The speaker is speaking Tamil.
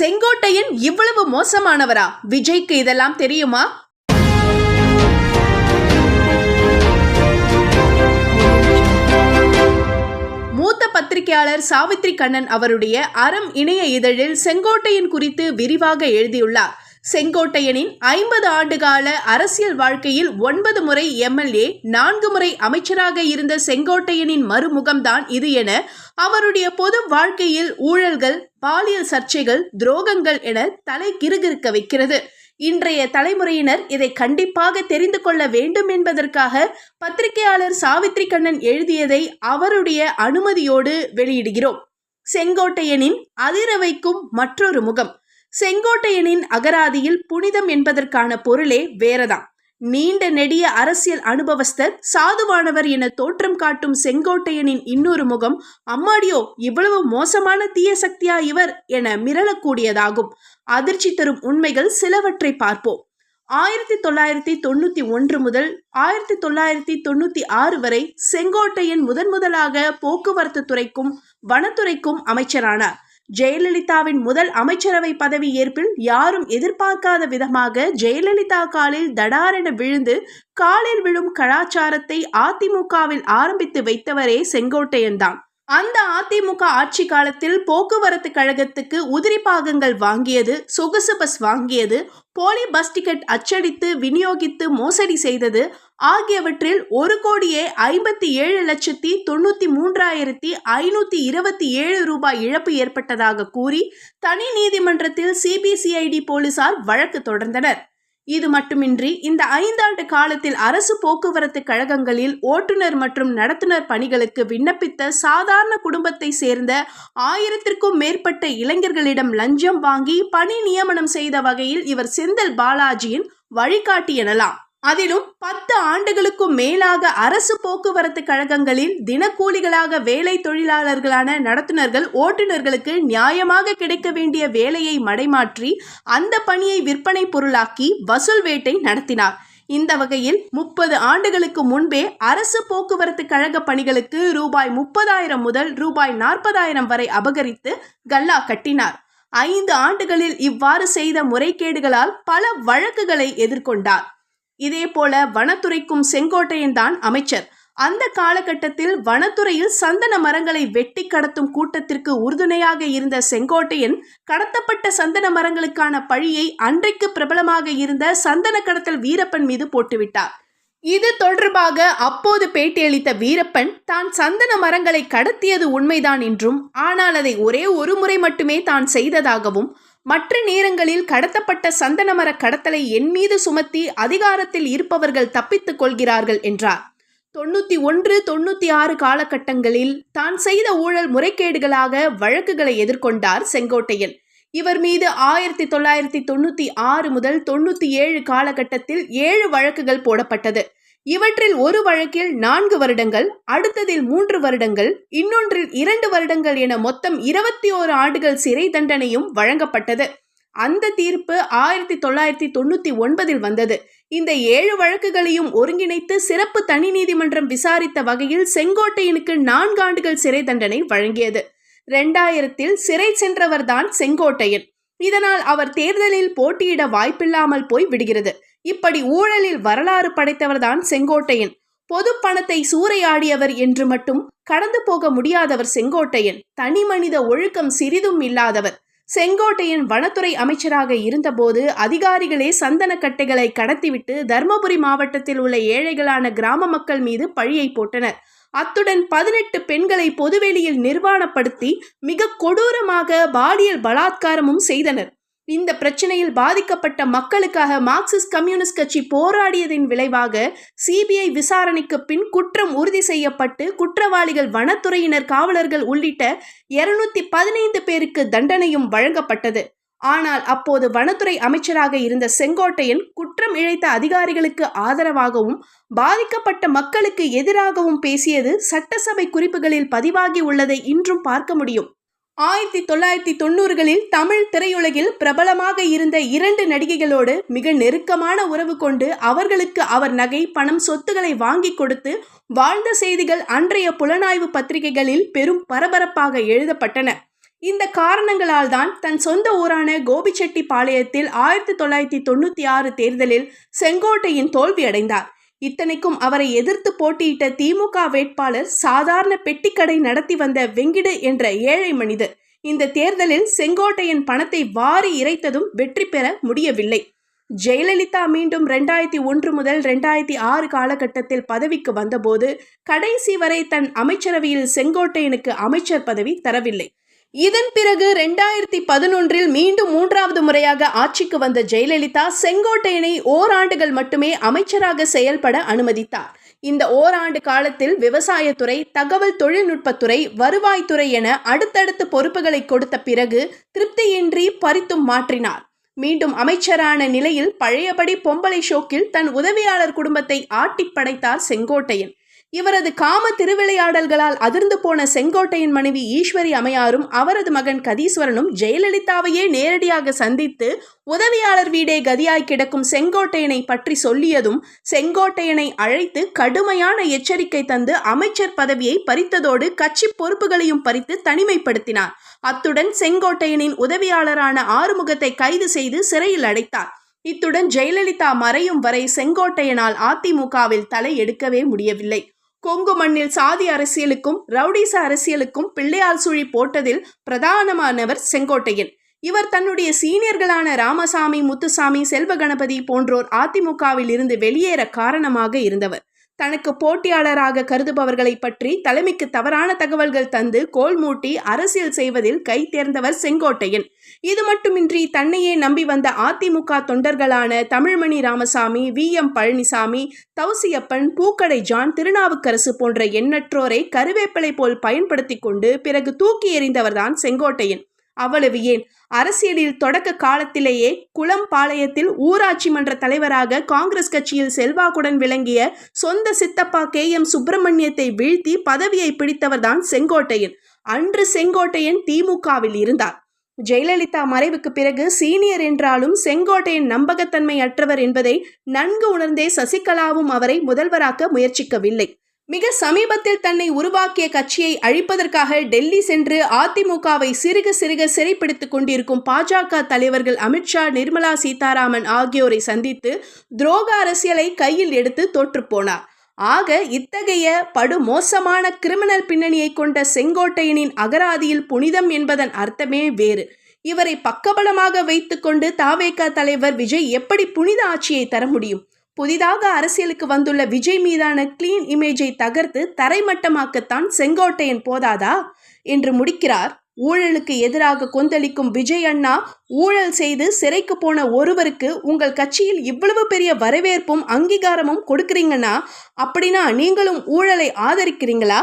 செங்கோட்டையன் இவ்வளவு மோசமானவரா? விஜய்க்கு இதெல்லாம் தெரியுமா? மூத்த பத்திரிகையாளர் சாவித்ரி கண்ணன் அவருடைய அறம் இணைய இதழில் செங்கோட்டையன் குறித்து விரிவாக எழுதியுள்ளார். செங்கோட்டையனின் ஐம்பது ஆண்டுகால அரசியல் வாழ்க்கையில் ஒன்பது முறை எம்எல்ஏ நான்கு முறை அமைச்சராக இருந்த செங்கோட்டையனின் மறுமுகம்தான் இது என அவருடைய பொது வாழ்க்கையில் ஊழல்கள் பாலியல் சர்ச்சைகள் துரோகங்கள் என தலை கிறுகிறுக்க வைக்கிறது. இன்றைய தலைமுறையினர் இதை கண்டிப்பாக தெரிந்து கொள்ள வேண்டும் என்பதற்காக பத்திரிகையாளர் சாவித்ரி கண்ணன் எழுதியதை அவருடைய அனுமதியோடு வெளியிடுகிறோம். செங்கோட்டையனின் அதிர வைக்கும் மற்றொரு முகம். செங்கோட்டையனின் அகராதியில் புனிதம் என்பதற்கான பொருளே வேறதாம். நீண்ட நெடிய அரசியல் அனுபவஸ்தர் சாதுவானவர் என தோற்றம் காட்டும் செங்கோட்டையனின் இன்னொரு முகம் அம்மாடியோ இவ்வளவு மோசமான தீய சக்தியா இவர் என மிரளக்கூடியதாகும். அதிர்ச்சி தரும் உண்மைகள் சிலவற்றை பார்ப்போம். ஆயிரத்தி தொள்ளாயிரத்தி தொண்ணூத்தி ஒன்று முதல் ஆயிரத்தி தொள்ளாயிரத்தி தொண்ணூத்தி ஆறு வரை செங்கோட்டையன் முதன் முதலாக போக்குவரத்து துறைக்கும் வனத்துறைக்கும் அமைச்சரானார். ஜெயலலிதாவின் முதல் அமைச்சரவை பதவி ஏற்பில் யாரும் எதிர்பார்க்காத விதமாக ஜெயலலிதா காலில் தடாரென விழுந்து காலில் விழும் கலாச்சாரத்தை அதிமுகவில் ஆரம்பித்து வைத்தவரே செங்கோட்டையன்தான் அந்த அதிமுக ஆட்சி காலத்தில் போக்குவரத்து கழகத்துக்கு உதிரி பாகங்கள் வாங்கியது சொகுசு பஸ் வாங்கியது போலி பஸ் டிக்கெட் அச்சடித்து விநியோகித்து மோசடி செய்தது ஆகியவற்றில் ஒரு கோடியே ஐம்பத்தி ஏழு லட்சத்தி தொண்ணூத்தி மூன்றாயிரத்தி ஐநூத்தி இருபத்தி ஏழு ரூபாய் இழப்பு ஏற்பட்டதாக கூறி தனி நீதிமன்றத்தில் சிபிசிஐடி போலீசார் வழக்கு தொடர்ந்தனர். இது மட்டுமின்றி இந்த ஐந்தாண்டு காலத்தில் அரசு போக்குவரத்து கழகங்களில் ஓட்டுநர் மற்றும் நடத்துனர் பணிகளுக்கு விண்ணப்பித்த சாதாரண குடும்பத்தை சேர்ந்த ஆயிரத்திற்கும் மேற்பட்ட இளைஞர்களிடம் லஞ்சம் வாங்கி பணி நியமனம் செய்த வகையில் இவர் செந்தில் பாலாஜியின் வழிகாட்டி எனலாம். அதிலும் பத்து ஆண்டுகளுக்கும் மேலாக அரசு போக்குவரத்து கழகங்களில் தினக்கூலிகளாக வேலை தொழிலாளர்களான நடத்துனர்கள் ஓட்டுநர்களுக்கு நியாயமாக கிடைக்க வேண்டிய வேலையை மடைமாற்றி அந்த பணியை விற்பனை பொருளாக்கி வசூல் வேட்டை நடத்தினார். இந்த வகையில் முப்பது ஆண்டுகளுக்கு முன்பே அரசு போக்குவரத்து கழக பணிகளுக்கு ரூபாய் முப்பதாயிரம் முதல் ரூபாய் நாற்பதாயிரம் வரை அபகரித்து கல்லா கட்டினார். ஐந்து ஆண்டுகளில் இவ்வாறு செய்த முறைகேடுகளால் பல வழக்குகளை எதிர்கொண்டார். இதேபோல வனத்துறைக்கும் செங்கோட்டையன் தான் அமைச்சர். அந்த காலகட்டத்தில் வனத்துறையில் சந்தன மரங்களை வெட்டி கடத்தும் கூட்டத்திற்கு உறுதுணையாக இருந்த செங்கோட்டையன் கடத்தப்பட்ட சந்தன மரங்களுக்கான பழியை அன்றைக்கு பிரபலமாக இருந்த சந்தன கடத்தல் வீரப்பன் மீது போட்டுவிட்டார். இது தொடர்பாக அப்போது பேட்டியளித்த வீரப்பன் தான் சந்தன மரங்களை கடத்தியது உண்மைதான் என்றும் ஆனால் அதை ஒரே ஒரு முறை மட்டுமே தான் செய்ததாகவும் மற்ற நேரங்களில் கடத்தப்பட்ட சந்தனமர கடத்தலை என் மீது சுமத்தி அதிகாரத்தில் இருப்பவர்கள் தப்பித்துக் கொள்கிறார்கள் என்றார். தொண்ணூத்தி ஒன்று தொண்ணூத்தி ஆறு காலகட்டங்களில் தான் செய்த ஊழல் முறைகேடுகளாக வழக்குகளை எதிர்கொண்டார் செங்கோட்டையன். இவர் மீது ஆயிரத்தி தொள்ளாயிரத்தி தொண்ணூத்தி ஆறு முதல் தொண்ணூத்தி ஏழு காலகட்டத்தில் ஏழு வழக்குகள் போடப்பட்டது. இவற்றில் ஒரு வழக்கில் நான்கு வருடங்கள் அடுத்ததில் மூன்று வருடங்கள் இன்னொன்றில் இரண்டு வருடங்கள் என மொத்தம் இருபத்தி ஓரு ஆண்டுகள் சிறை தண்டனையும் வழங்கப்பட்டது. அந்த தீர்ப்பு ஆயிரத்தி தொள்ளாயிரத்தி தொண்ணூத்தி ஒன்பதில் வந்தது. இந்த ஏழு வழக்குகளையும் ஒருங்கிணைத்து சிறப்பு தனி நீதிமன்றம் விசாரித்த வகையில் செங்கோட்டையனுக்கு நான்கு ஆண்டுகள் சிறை தண்டனை வழங்கியது. ரெண்டாயிரத்தில் சிறை சென்றவர்தான் செங்கோட்டையன். இதனால் அவர் தேர்தலில் போட்டியிட வாய்ப்பில்லாமல் போய் விடுகிறது. இப்படி ஊழலில் வரலாறு படைத்தவர்தான் செங்கோட்டையன். பொது பணத்தை சூறையாடியவர் என்று மட்டும் கடந்து போக முடியாதவர் செங்கோட்டையன். தனி மனித ஒழுக்கம் சிறிதும் இல்லாதவர். செங்கோட்டையன் வனத்துறை அமைச்சராக இருந்தபோது அதிகாரிகளே சந்தன கட்டைகளை கடத்திவிட்டு தர்மபுரி மாவட்டத்தில் உள்ள ஏழைகளான கிராம மக்கள் மீது பழியை போட்டனர். அத்துடன் பதினெட்டு பெண்களை பொதுவெளியில் நிர்வாணப்படுத்தி மிக கொடூரமாக பாலியல் பலாத்காரமும் செய்தனர். இந்த பிரச்சனையில் பாதிக்கப்பட்ட மக்களுக்காக மார்க்சிஸ்ட் கம்யூனிஸ்ட் கட்சி போராடியதின் விளைவாக சிபிஐ விசாரணைக்கு பின் குற்றம் உறுதி செய்யப்பட்டு குற்றவாளிகள் வனத்துறையினர் காவலர்கள் உள்ளிட்ட இருநூத்தி பதினைந்து பேருக்கு தண்டனையும் வழங்கப்பட்டது. ஆனால் அப்போது வனத்துறை அமைச்சராக இருந்த செங்கோட்டையன் குற்றம் இழைத்த அதிகாரிகளுக்கு ஆதரவாகவும் பாதிக்கப்பட்ட மக்களுக்கு எதிராகவும் பேசியது சட்டசபை குறிப்புகளில் பதிவாகி உள்ளதை இன்றும் பார்க்க முடியும். ஆயிரத்தி தொள்ளாயிரத்தி தொண்ணூறுகளில் தமிழ் திரையுலகில் பிரபலமாக இருந்த இரண்டு நடிகைகளோடு மிக நெருக்கமான உறவு கொண்டு அவர்களுக்கு அவர் நகை பணம் சொத்துக்களை வாங்கி கொடுத்து வாழ்ந்த செய்திகள் அன்றைய புலனாய்வு பத்திரிகைகளில் பெரும் பரபரப்பாக எழுதப்பட்டன. இந்த காரணங்களால் தான் தன் சொந்த ஊரான கோபிச்செட்டிப்பாளையத்தில் ஆயிரத்தி தொள்ளாயிரத்தி தொண்ணூற்றி ஆறு தேர்தலில் செங்கோட்டையின் தோல்வியடைந்தார் இத்தனைக்கும் அவரை எதிர்த்து போட்டியிட்ட திமுக வேட்பாளர் சாதாரண பெட்டிக்கடை நடத்தி வந்த வெங்கிடு என்ற ஏழை மனிதர். இந்த தேர்தலில் செங்கோட்டையின் பணத்தை வாரி இறைத்ததும் வெற்றி பெற முடியவில்லை. ஜெயலலிதா மீண்டும் ரெண்டாயிரத்தி ஒன்று முதல் ரெண்டாயிரத்தி ஆறு காலகட்டத்தில் பதவிக்கு வந்தபோது கடைசி வரை தன் அமைச்சரவையில் செங்கோட்டையனுக்கு அமைச்சர் பதவி தரவில்லை. இதன் பிறகு ரெண்டாயிரத்தி பதினொன்றில் மீண்டும் மூன்றாவது முறையாக ஆட்சிக்கு வந்த ஜெயலலிதா செங்கோட்டையனை ஓராண்டுகள் மட்டுமே அமைச்சராக செயல்பட அனுமதித்தார். இந்த ஓராண்டு காலத்தில் விவசாயத்துறை தகவல் தொழில்நுட்பத்துறை வருவாய்த்துறை என அடுத்தடுத்து பொறுப்புகளை கொடுத்த பிறகு திருப்தியின்றி பறித்தும் மாற்றினார். மீண்டும் அமைச்சரான நிலையில் பழையபடி பொம்பளை ஷோக்கில் தன் உதவியாளர் குடும்பத்தை ஆட்டிப் படைத்தார் செங்கோட்டையன். இவரது காம திருவிளையாடல்களால் அதிர்ந்து போன செங்கோட்டையின் மனைவி ஈஸ்வரி அமையாரும் அவரது மகன் கதீஸ்வரனும் ஜெயலலிதாவையே நேரடியாக சந்தித்து உதவியாளர் வீடே கதியாய் கிடக்கும் செங்கோட்டையனை பற்றி சொல்லியதும் செங்கோட்டையனை அழைத்து கடுமையான எச்சரிக்கை தந்து அமைச்சர் பதவியை பறித்ததோடு கட்சி பொறுப்புகளையும் பறித்து தனிமைப்படுத்தினார். அத்துடன் செங்கோட்டையனின் உதவியாளரான ஆறுமுகத்தை கைது செய்து சிறையில் அடைத்தார். இத்துடன் ஜெயலலிதா மறையும் வரை செங்கோட்டையனால் அதிமுகவில் தலை எடுக்கவே முடியவில்லை. கொங்கு மண்ணில் சாதி அரசியலுக்கும் ரவுடிச அரசியலுக்கும் பிள்ளையால் சுழி போட்டதில் பிரதானமானவர் செங்கோட்டையன். இவர் தன்னுடைய சீனியர்களான ராமசாமி முத்துசாமி செல்வ கணபதி போன்றோர் அதிமுகவில் இருந்து வெளியேற காரணமாக இருந்தவர். தனக்கு போட்டியாளராக கருதுபவர்களை பற்றி தலைமைக்கு தவறான தகவல்கள் தந்து கோல் மூட்டி அரசியல் செய்வதில் கை தேர்ந்தவர் செங்கோட்டையன். இது மட்டுமின்றி தன்னையே நம்பி வந்த அதிமுக தொண்டர்களான தமிழ்மணி ராமசாமி வி. எம். பழனிசாமி தௌசியப்பன் பூக்கடை ஜான் திருநாவுக்கரசு போன்ற எண்ணற்றோரை கருவேப்பிலை போல் பயன்படுத்தி கொண்டு பிறகு தூக்கி எறிந்தவர்தான் செங்கோட்டையன். அவ்வளவு ஏன்? அரசியலில் தொடக்க காலத்திலேயே குளம்பாளையத்தில் ஊராட்சி மன்ற தலைவராக காங்கிரஸ் கட்சியில் செல்வாக்குடன் விளங்கிய சொந்த சித்தப்பா கே எம் சுப்பிரமணியத்தை வீழ்த்தி பதவியை பிடித்தவர்தான் செங்கோட்டையன். அன்று செங்கோட்டையன் திமுகவில் இருந்தார். ஜெயலலிதா மறைவுக்கு பிறகு சீனியர் என்றாலும் செங்கோட்டையன் நம்பகத்தன்மை அற்றவர் என்பதை நன்கு உணர்ந்தே சசிகலாவும் அவரை முதல்வராக்க முயற்சிக்கவில்லை. மிக சமீபத்தில் தன்னை உருவாக்கிய கட்சியை அழிப்பதற்காக டெல்லி சென்று அதிமுகவை சிறுக சிறுக சிறைப்பிடித்துக் கொண்டிருக்கும் பாஜக தலைவர்கள் அமித்ஷா நிர்மலா சீதாராமன் ஆகியோரை சந்தித்து துரோக அரசியலை கையில் எடுத்து தோற்றுப்போனார் ஆக இத்தகைய படுமோசமான கிரிமினல் பின்னணியை கொண்ட செங்கோட்டையனின் அகராதியில் புனிதம் என்பதன் அர்த்தமே வேறு. இவரை பக்கபலமாக வைத்துக்கொண்டு தாவேகா தலைவர் விஜய் எப்படி புனித ஆட்சியை தர முடியும்? புதிதாக அரசியலுக்கு வந்துள்ள விஜய் மீதான கிளீன் இமேஜை தகர்த்து தரைமட்டமாக்கத்தான் செங்கோட்டையன் போதாதா? என்று முடிக்கிறார். ஊழலுக்கு எதிராக கொந்தளிக்கும் விஜய் அண்ணா ஊழல் செய்து சிறைக்கு போன ஒருவருக்கு உங்கள் கட்சியில் இவ்வளவு பெரிய வரவேற்பும் அங்கீகாரமும் கொடுக்குறீங்கன்னா அப்படின்னா நீங்களும் ஊழலை ஆதரிக்கிறீங்களா?